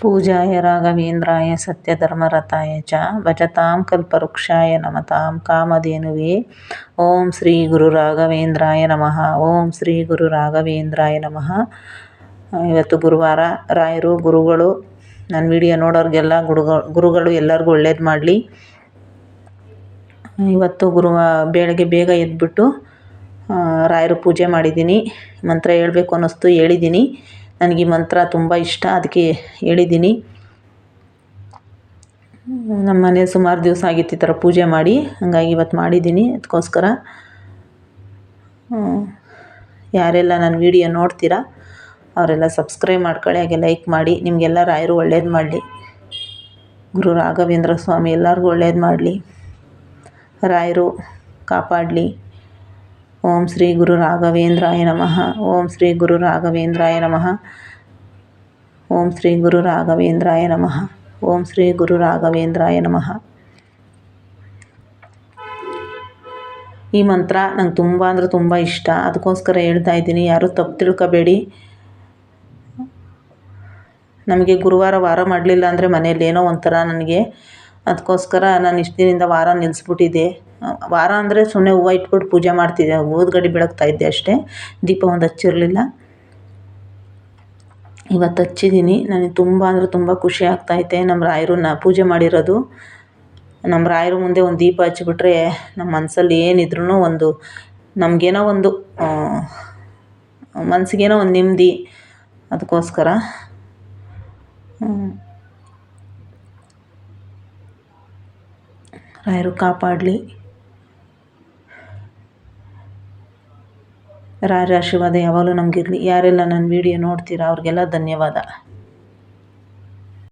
ಪೂಜಾಯ ರಾಘವೇಂದ್ರಾಯ ಸತ್ಯಧರ್ಮರತಾಯ ಚ ಭಜತಾಂ ಕಲ್ಪವೃಕ್ಷಾಯ ನಮತಾಂ ಕಾಮಧೇನುವೇ. ಓಂ ಶ್ರೀ ಗುರು ರಾಘವೇಂದ್ರಾಯ ನಮಃ. ಓಂ ಶ್ರೀ ಗುರು ರಾಘವೇಂದ್ರಾಯ ನಮಃ. ಇವತ್ತು ಗುರುವಾರ ರಾಯರು, ಗುರುಗಳು, ನನ್ನ ವಿಡಿಯೋ ನೋಡೋರಿಗೆಲ್ಲ ಗುರುಗಳು ಗುರುಗಳು ಎಲ್ಲರಿಗೂ ಒಳ್ಳೇದು ಮಾಡಲಿ. ಇವತ್ತು ಗುರುವ, ಬೆಳಗ್ಗೆ ಬೇಗ ಎದ್ಬಿಟ್ಟು ರಾಯರು ಪೂಜೆ ಮಾಡಿದ್ದೀನಿ. ಮಂತ್ರ ಹೇಳಬೇಕು ಅನ್ನಿಸ್ತು, ಹೇಳಿದ್ದೀನಿ. ನನಗೆ ಈ ಮಂತ್ರ ತುಂಬ ಇಷ್ಟ, ಅದಕ್ಕೆ ಹೇಳಿದ್ದೀನಿ. ನಮ್ಮ ಮನೆ ಸುಮಾರು ದಿವಸ ಆಗಿತ್ತು ಈ ಥರ ಪೂಜೆ ಮಾಡಿ, ಹಾಗಾಗಿ ಇವತ್ತು ಮಾಡಿದ್ದೀನಿ, ಅದಕ್ಕೋಸ್ಕರ. ಯಾರೆಲ್ಲ ನನ್ನ ವಿಡಿಯೋ ನೋಡ್ತೀರಾ, ಅವರೆಲ್ಲ ಸಬ್ಸ್ಕ್ರೈಬ್ ಮಾಡ್ಕೊಳ್ಳಿ, ಹಾಗೆ ಲೈಕ್ ಮಾಡಿ ನಿಮಗೆಲ್ಲ ರಾಯರು ಒಳ್ಳೇದು ಮಾಡಲಿ. ಗುರು ರಾಘವೇಂದ್ರ ಸ್ವಾಮಿ ಎಲ್ಲರಿಗೂ ಒಳ್ಳೇದು ಮಾಡಲಿ. ರಾಯರು ಕಾಪಾಡಲಿ. ಓಂ ಶ್ರೀ ಗುರು ರಾಘವೇಂದ್ರಾಯ ನಮಃ. ಓಂ ಶ್ರೀ ಗುರು ರಾಘವೇಂದ್ರಾಯ ನಮಃ. ಓಂ ಶ್ರೀ ಗುರು ರಾಘವೇಂದ್ರಾಯ ನಮಃ. ಓಂ ಶ್ರೀ ಗುರು ರಾಘವೇಂದ್ರಾಯ ನಮಃ. ಈ ಮಂತ್ರ ನಂಗೆ ತುಂಬ ಅಂದರೆ ತುಂಬ ಇಷ್ಟ. ಅದಕ್ಕೋಸ್ಕರ ಹೇಳ್ತಾ ಇದ್ದೀನಿ. ಯಾರೂ ತಪ್ಪು ತಿಳ್ಕೊಬೇಡಿ. ನಮಗೆ ಗುರುವಾರ ವಾರ ಮಾಡಲಿಲ್ಲ ಅಂದರೆ ಮನೇಲಿ ಏನೋ ಒಂಥರ ನನಗೆ. ಅದಕ್ಕೋಸ್ಕರ ನಾನು ಇಷ್ಟು ದಿನದಿಂದ ವಾರ ನಿಲ್ಲಿಸ್ಬಿಟ್ಟಿದ್ದೆ ವಾರ ಅಂದರೆ ಸುಮ್ಮನೆ ಹೂವು ಇಟ್ಬಿಟ್ಟು ಪೂಜೆ ಮಾಡ್ತಿದ್ದೆ. ಊದ್ಗಡ್ಡಿ ಬೆಳಗ್ತಾ ಇದ್ದೆ ಅಷ್ಟೇ. ದೀಪ ಒಂದು ಹಚ್ಚಿರಲಿಲ್ಲ. ಇವತ್ತು ಹಚ್ಚಿದ್ದೀನಿ ನನಗೆ ತುಂಬ ಅಂದರೆ ತುಂಬ ಖುಷಿ ಆಗ್ತಾಯಿದೆ ನಮ್ಮ ರಾಯರನ್ನ ಪೂಜೆ ಮಾಡಿರೋದು. ನಮ್ಮ ರಾಯರು ಮುಂದೆ ಒಂದು ದೀಪ ಹಚ್ಚಿಬಿಟ್ರೆ ನಮ್ಮ ಮನಸ್ಸಲ್ಲಿ ಏನಿದ್ರೂ ಒಂದು ನಮಗೇನೋ ಒಂದು ಮನಸ್ಸಿಗೇನೋ ಒಂದು ನೆಮ್ಮದಿ ಅದಕ್ಕೋಸ್ಕರ ರಾಯರು ಕಾಪಾಡಲಿ. ರಾಯರ ಆಶೀರ್ವಾದ ಯಾವಾಗಲೂ ನಮಗಿರಲಿ. ಯಾರೆಲ್ಲ ನನ್ನ ವಿಡಿಯೋ ನೋಡ್ತೀರಾ ಅವ್ರಿಗೆಲ್ಲ ಧನ್ಯವಾದ.